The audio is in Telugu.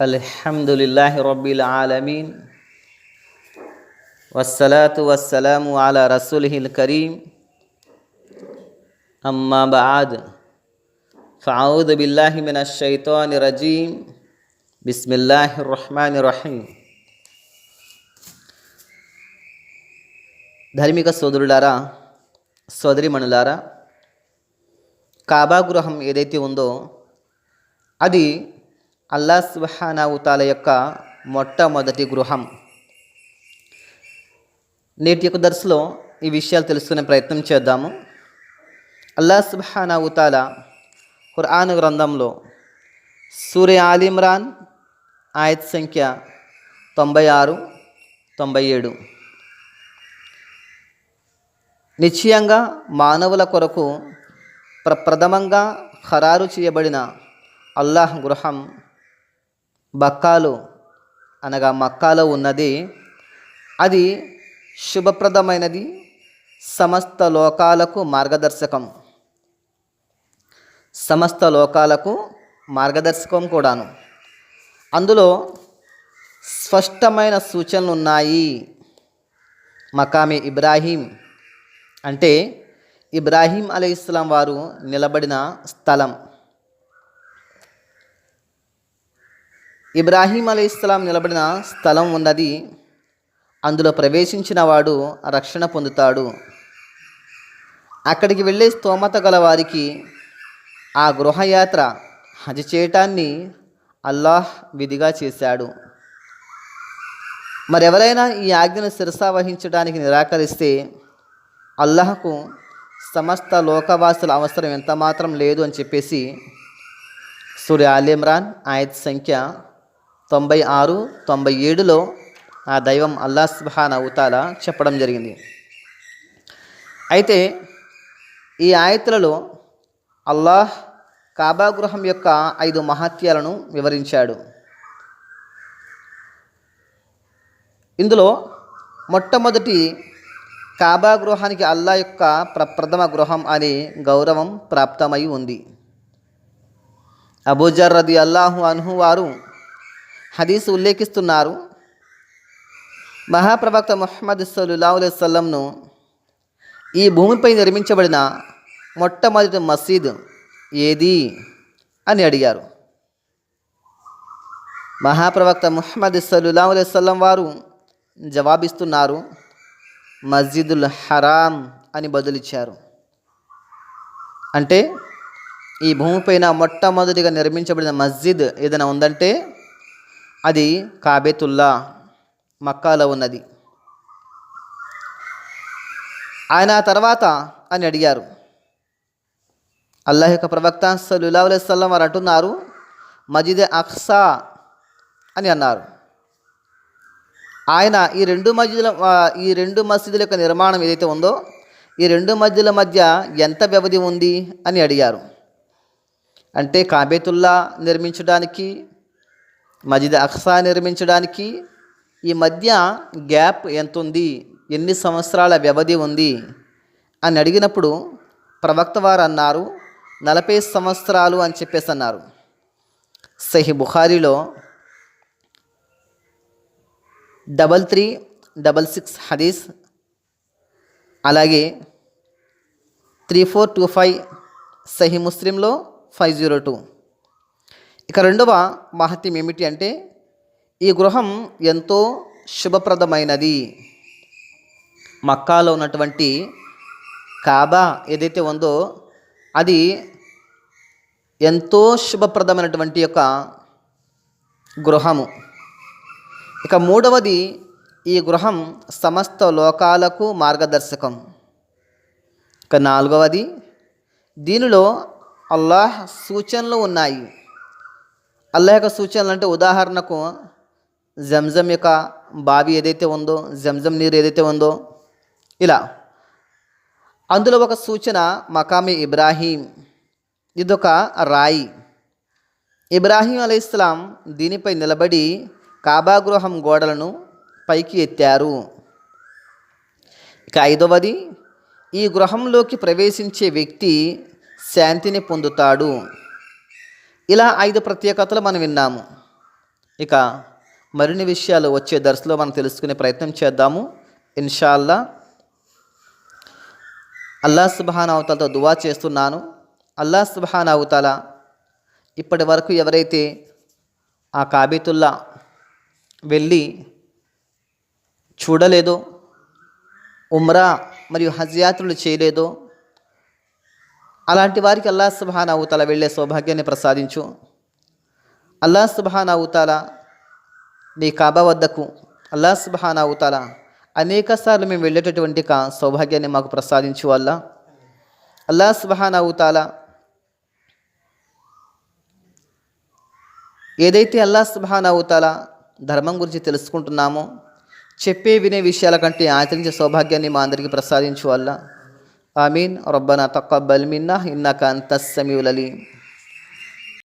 الحمد لله رب العالمين والصلاة والسلام على رسوله الكريم أما بعد فأعوذ بالله من الشيطان الرجيم بسم الله الرحمن الرحيم ధార్మిక సోదరులారా సోదరిమణులారా కాబా గృహం ఏదైతే ఉందో అది అల్లా సుబహానావుతాల యొక్క మొట్టమొదటి గృహం. నేటి యొక్క దర్శలో ఈ విషయాలు తెలుసుకునే ప్రయత్నం చేద్దాము. అల్లా సుబహానావుతాల ఖురాన్ గ్రంథంలో సూర్య ఆలిమ్రాన్ ఆయత్ సంఖ్య తొంభై ఆరు తొంభై ఏడు. నిశ్చయంగా మానవుల కొరకు ప్రప్రథమంగా ఖరారు చేయబడిన అల్లాహ్ గృహం బక్కాలు అనగా మక్కాలో ఉన్నది. అది శుభప్రదమైనది. సమస్త లోకాలకు మార్గదర్శకం. సమస్త లోకాలకు మార్గదర్శకం కూడాను. అందులో స్పష్టమైన సూచనలు ఉన్నాయి. మకామి ఇబ్రాహీం అంటే ఇబ్రాహీం అలీ ఇస్లాం వారు నిలబడిన స్థలం. ఇబ్రాహీం అలీ ఇస్లాం నిలబడిన స్థలం ఉన్నది. అందులో ప్రవేశించిన వాడు రక్షణ పొందుతాడు. అక్కడికి వెళ్ళే స్తోమత గల వారికి ఆ గృహయాత్ర హజ్ చేయటాన్ని అల్లాహ్ విధిగా చేశాడు. మరెవరైనా ఈ ఆజ్ఞను శిరసా వహించడానికి నిరాకరిస్తే అల్లాహకు సమస్త లోకవాసుల అవసరం ఎంత మాత్రం లేదు అని చెప్పేసి సూర్య ఆలిమ్రాన్ ఆయత్ సంఖ్య తొంభై ఆరు తొంభై ఏడులో ఆ దైవం అల్లా సుబాన్ అవుతాల చెప్పడం జరిగింది. అయితే ఈ ఆయతులలో అల్లాహ్ కాబా గృహం యొక్క ఐదు మహత్యాలను వివరించాడు. ఇందులో మొట్టమొదటి కాబా గృహానికి అల్లా యొక్క ప్రప్రథమ గృహం అనే గౌరవం ప్రాప్తమై ఉంది. అబూజర్ రది అల్లాహు అన్హు వారు హదీస్ ఉల్లేఖిస్తున్నారు. మహాప్రవక్త ముహమ్మద్ సల్లా సల్లంను ఈ భూమిపై నిర్మించబడిన మొట్టమొదటి మసీద్ ఏది అని అడిగారు. మహాప్రవక్త ముహమ్మద్ సల్లా సల్లం వారు జవాబిస్తున్నారు మస్జిదుల్ హరాం అని బదులిచ్చారు. అంటే ఈ భూమిపైన మొట్టమొదటిగా నిర్మించబడిన మస్జిద్ ఏదైనా ఉందంటే అది కాబేతుల్లా మక్కాలో ఉన్నది. ఆయన తర్వాత అని అడిగారు. అల్లాహ్ యొక్క ప్రవక్త సల్లా అలైస్లం వారు అంటున్నారు మజిద్ అక్సా అని అన్నారు. ఆయన ఈ రెండు మస్జిదుల ఈ రెండు మసీదుల యొక్క నిర్మాణం ఏదైతే ఉందో ఈ రెండు మధ్యల మధ్య ఎంత వ్యవధి ఉంది అని అడిగారు. అంటే కాబేతుల్లా నిర్మించడానికి మజిద్ అక్సా నిర్మించడానికి ఈ మధ్య గ్యాప్ ఎంత ఉంది ఎన్ని సంవత్సరాల వ్యవధి ఉంది? అని అడిగినప్పుడు ప్రవక్త వారు అన్నారు నలభై సంవత్సరాలు అని చెప్పేసి అన్నారు. సహి బుఖారీలో డబల్ త్రీ డబల్ సిక్స్ హదీస్ అలాగే three four two five Sahih ముస్లింలో five zero two. ఇక రెండవ మహత్యం ఏమిటి అంటే ఈ గృహం ఎంతో శుభప్రదమైనది. మక్కాలో ఉన్నటువంటి కాబా ఏదైతే ఉందో అది ఎంతో శుభప్రదమైనటువంటి యొక్క గృహము. ఇక మూడవది ఈ గృహం సమస్త లోకాలకు మార్గదర్శకం. ఇక నాలుగవది దీనిలో అల్లాహ్ సూచనలు ఉన్నాయి. అల్లా యొక్క సూచనలు అంటే ఉదాహరణకు జంజం యొక్క బావి ఏదైతే ఉందో జంజం నీరు ఏదైతే ఉందో ఇలా. అందులో ఒక సూచన మకామి ఇబ్రాహీం. ఇదొక రాయి. ఇబ్రాహీం అలైస్లాం దీనిపై నిలబడి కాబాగృహం గోడలను పైకి ఎత్తారు. ఇక ఐదవది ఈ గృహంలోకి ప్రవేశించే వ్యక్తి శాంతిని పొందుతాడు. ఇలా ఐదు ప్రత్యేకతలు మనం విన్నాము. ఇక మరిన్ని విషయాలు వచ్చే దర్శలో మనం తెలుసుకునే ప్రయత్నం చేద్దాము. ఇన్షాల్లా అల్లా సుబహాన్ అవతలతో దువా చేస్తున్నాను. అల్లా సుబహాన్ అవతల ఇప్పటి వరకు ఎవరైతే ఆ కాబీతుల్లా వెళ్ళి చూడలేదో ఉమ్రా మరియు హజ్ యాత్రలు చేయలేదో అలాంటి వారికి అల్లా సుబహాన్ అవుతాల వెళ్ళే సౌభాగ్యాన్ని ప్రసాదించు. అల్లా సుబహాన్ అవుతాల నీ కాబా వద్దకు అల్లా సుబహాన్ అవుతాల అనేక సార్లు మేము వెళ్ళేటటువంటి కా సౌభాగ్యాన్ని మాకు ప్రసాదించు అల్లా. అల్లా సుబహాన్ అవుతాల ఏదైతే అల్లా సుబహాన్ అవుతాల ధర్మం గురించి తెలుసుకుంటున్నామో చెప్పే వినే విషయాల కంటే ఆచరించే సౌభాగ్యాన్ని మా అందరికీ ప్రసాదించు అల్లా. آمين ربنا تقبل منا إنك أنت السميع العليم